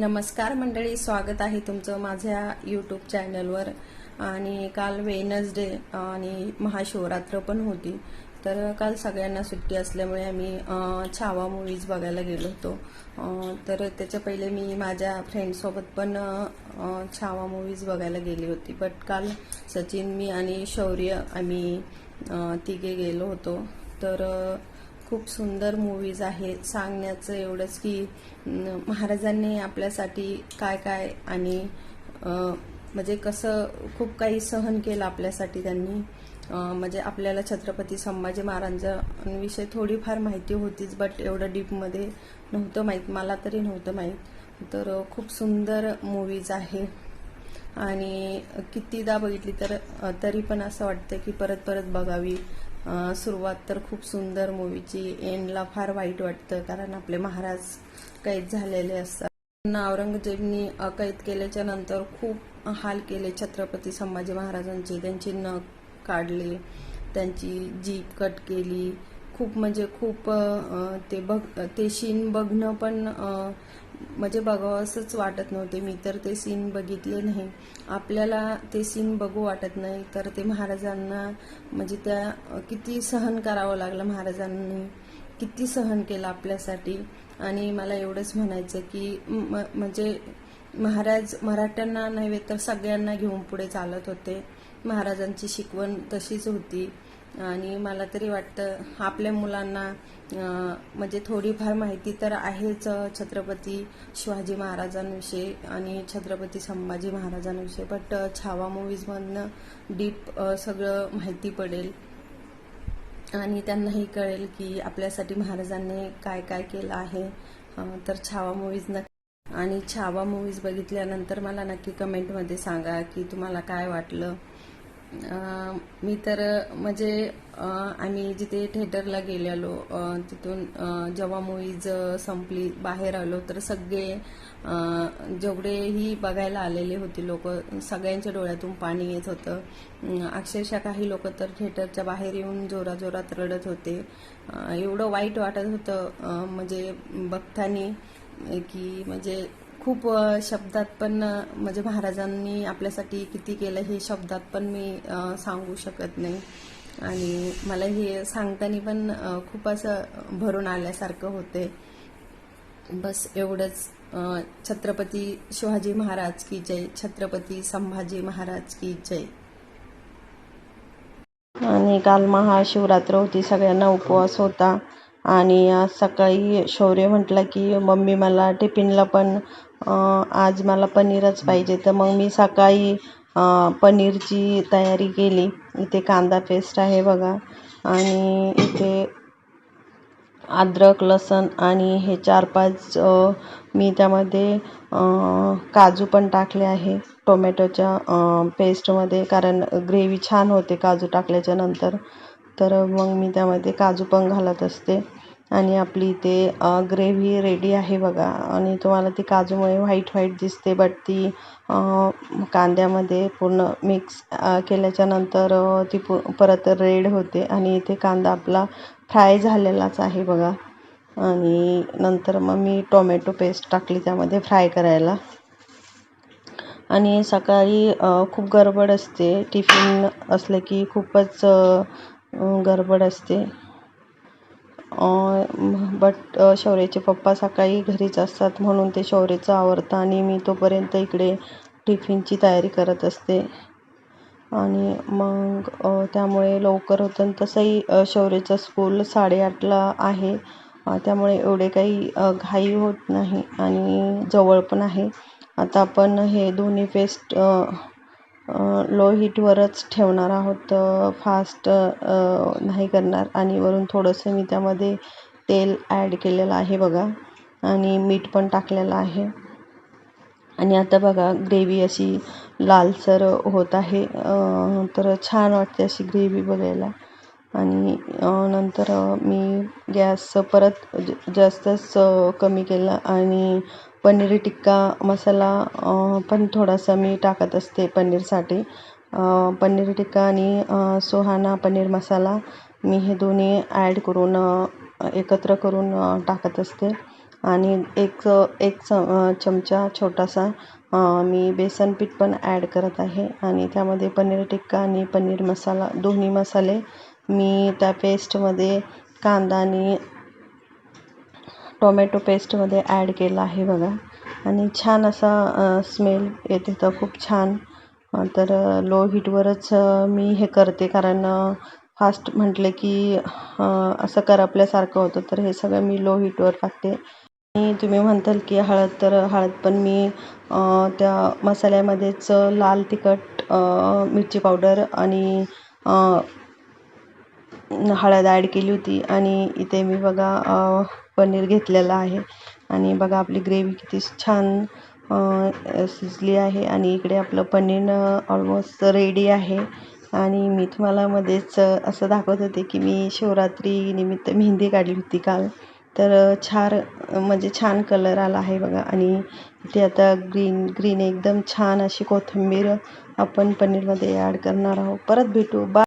नमस्कार मंडळी स्वागत आहे तुमचं माझ्या यूट्यूब चॅनलवर आणि काल वेनसडे आणि महाशिवरात्र पण होती. तर काल सगळ्यांना सुट्टी असल्यामुळे आम्ही छावा मूवीज बघायला गेलो होतो. तर त्याच्या पहिले मी माझ्या फ्रेंडसोबत पण छावा मूवीज बघायला गेली होती. बट काल सचिन मी आणि शौर्य आम्ही तिघे गेलो होतो. तर खूप सुंदर मूवीज आहेत सांगण्याचं एवढंच की महाराजांनी आपल्यासाठी काय काय आणि म्हणजे कसं खूप काही सहन केलं आपल्यासाठी त्यांनी. म्हणजे आपल्याला छत्रपती संभाजी महाराजांविषयी थोडीफार माहिती होतीच बट एवढं डीपमध्ये नव्हतं माहीत मला तरी नव्हतं माहीत. तर खूप सुंदर मूवीज आहे. आणि कितीदा बघितली तर तरी पण असं वाटतं की परत परत बघावी. सुरुवात तर खूप सुंदर मूवीची. एंडला फार वाईट वाटतं कारण आपले महाराज कैद झालेले असतात. त्यांना औरंगजेबनी अ, कैद केल्याच्यानंतर खूप हाल केले छत्रपती संभाजी महाराजांचे. त्यांची नख काढले त्यांची जीप कट केली. खूप म्हणजे खूप ते बघ ते शीन बघणं पण म्हणजे बघावंसंच वाटत नव्हते. मी तर ते सीन बघितले नाही. आपल्याला ते सीन बघू वाटत नाही. तर ते महाराजांना म्हणजे त्या किती सहन करावं लागलं महाराजांनी. किती सहन केलं आपल्यासाठी. आणि मला एवढंच म्हणायचं की म- म्हणजे महाराज मराठ्यांना नव्हे तर सगळ्यांना घेऊन पुढे चालत होते. महाराजांची शिकवण तशीच होती. आणि मला तरी वाटतं आपल्या मुलांना म्हणजे थोडीफार माहिती तर आहेच छत्रपती शिवाजी महाराजांविषयी आणि छत्रपती संभाजी महाराजांविषयी. बट छावा मूवीजमधनं डीप सगळं माहिती पडेल. आणि त्यांनाही कळेल की आपल्यासाठी महाराजांनी काय काय केलं आहे. तर छावा मूवीज नक्की आणि छावा मूवीज बघितल्यानंतर मला नक्की कमेंटमध्ये सांगा की तुम्हाला काय वाटलं. मी तर म्हणजे आम्ही जिथे थिएटरला गेलेलो तिथून जेव्हा मूवीज संपली बाहेर आलो तर सगळे जेवढेही बघायला आलेले होते लोक सगळ्यांच्या डोळ्यातून पाणी येत होतं. अक्षरशः काही लोक तर थिएटरच्या बाहेर येऊन जोराजोरात रडत होते. एवढं वाईट वाटत होतं म्हणजे बघतानी की म्हणजे खूप शब्दात पण म्हणजे महाराजांनी आपल्यासाठी किती केलं हे शब्दात पण मी सांगू शकत नाही. आणि मला हे सांगताना पण खूप असं भरून आल्यासारखं होते बस एवढंच. छत्रपती शिवाजी महाराज की जय. छत्रपती संभाजी महाराज की जय. आणि काल महाशिवरात्र होती. सगळ्यांना उपवास होता. आणि आज सकाळी शौर्य म्हटलं की मम्मी मला टिफिनला पण आज मला पनीरच पाहिजे. तर मग मी सकाळी पनीरची तयारी केली. इथे कांदा पेस्ट आहे बघा. आणि इथे अद्रक लसण आणि हे चार पाच मी त्यामध्ये काजू पण टाकले आहे टोमॅटोच्या पेस्टमध्ये. कारण ग्रेव्ही छान होते काजू टाकल्याच्या नंतर. तर मग मी त्यामध्ये काजू पण घालत असते. आणि आपली इथे ग्रेव्ही रेडी आहे बघा. आणि तुम्हाला ती काजूमुळे व्हाईट व्हाईट दिसते बट ती कांद्यामध्ये पूर्ण मिक्स केल्याच्यानंतर ती पु परत रेड होते. आणि इथे कांदा आपला फ्राय झालेलाच आहे बघा. आणि नंतर मग मी टोमॅटो पेस्ट टाकली त्यामध्ये फ्राय करायला. आणि सकाळी खूप गडबड असते. टिफिन असलं की खूपच गडबड असते. बट शौर्याचे पप्पा सकाळी घरीच असतात म्हणून ते शौर्याचं आवडतं आणि मी तोपर्यंत इकडे टिफिनची तयारी करत असते. आणि मग त्यामुळे लवकर होतं आणि तसंही अ, शौर्याचं स्कूल साडेआठला आहे. त्यामुळे एवढे काही घाई होत नाही आणि जवळ पण आहे. आता आपण हे दोन्ही फेस्ट लो हीटवरच ठेवणार आहोत फास्ट नाही करणार. आणि वरून थोडंसं मी त्यामध्ये तेल ॲड केलेलं आहे बघा. आणि मीठ पण टाकलेलं आहे. आणि आता बघा ग्रेव्ही अशी लालसर होत आहे. तर छान वाटते अशी ग्रेव्ही बघायला. आणि नंतर मी गॅस परत ज- जास्तच कमी केला. आणि पनीर टिक्का मसाला पण थोडासा मी टाकत असते पनीरसाठी. पनीर टिक्का आणि सुहाना पनीर मसाला मी हे दोन्ही ॲड करून एकत्र करून टाकत असते. आणि एक एक च चमचा छोटासा मी बेसन पीठ पण ॲड करत आहे. आणि त्यामध्ये पनीर टिक्का आणि पनीर मसाला दोन्ही मसाले मी त्या पेस्टमध्ये कांदा आणि टोमॅटो पेस्टमध्ये ॲड केला आहे बघा. आणि छान असा स्मेल येते तर खूप छान. तर लो हीटवरच मी हे करते कारण फास्ट म्हटले की असं करपल्यासारखं होतं. तर हे सगळं मी लो हीटवर टाकते. आणि तुम्ही म्हणताल की हळद तर हळद पण मी त्या मसाल्यामध्येच लाल तिखट मिरची पावडर आणि हळद ॲड केली होती. आणि इथे मी बघा पनीर घेतलेलं आहे. आणि बघा आपली ग्रेव्ही किती छान शिजली आहे. आणि इकडे आपलं पनीर ऑलमोस्ट रेडी आहे. आणि मी तुम्हाला मध्येच असं दाखवत होते की मी शिवरात्री निमित्त मेहंदी काढली होती काल. तर छान म्हणजे छान कलर आला आहे बघा. आणि इथे आता ग्रीन ग्रीन एकदम छान अशी कोथिंबीर आपण पनीरमध्ये ॲड करणार आहोत. परत भेटू. बा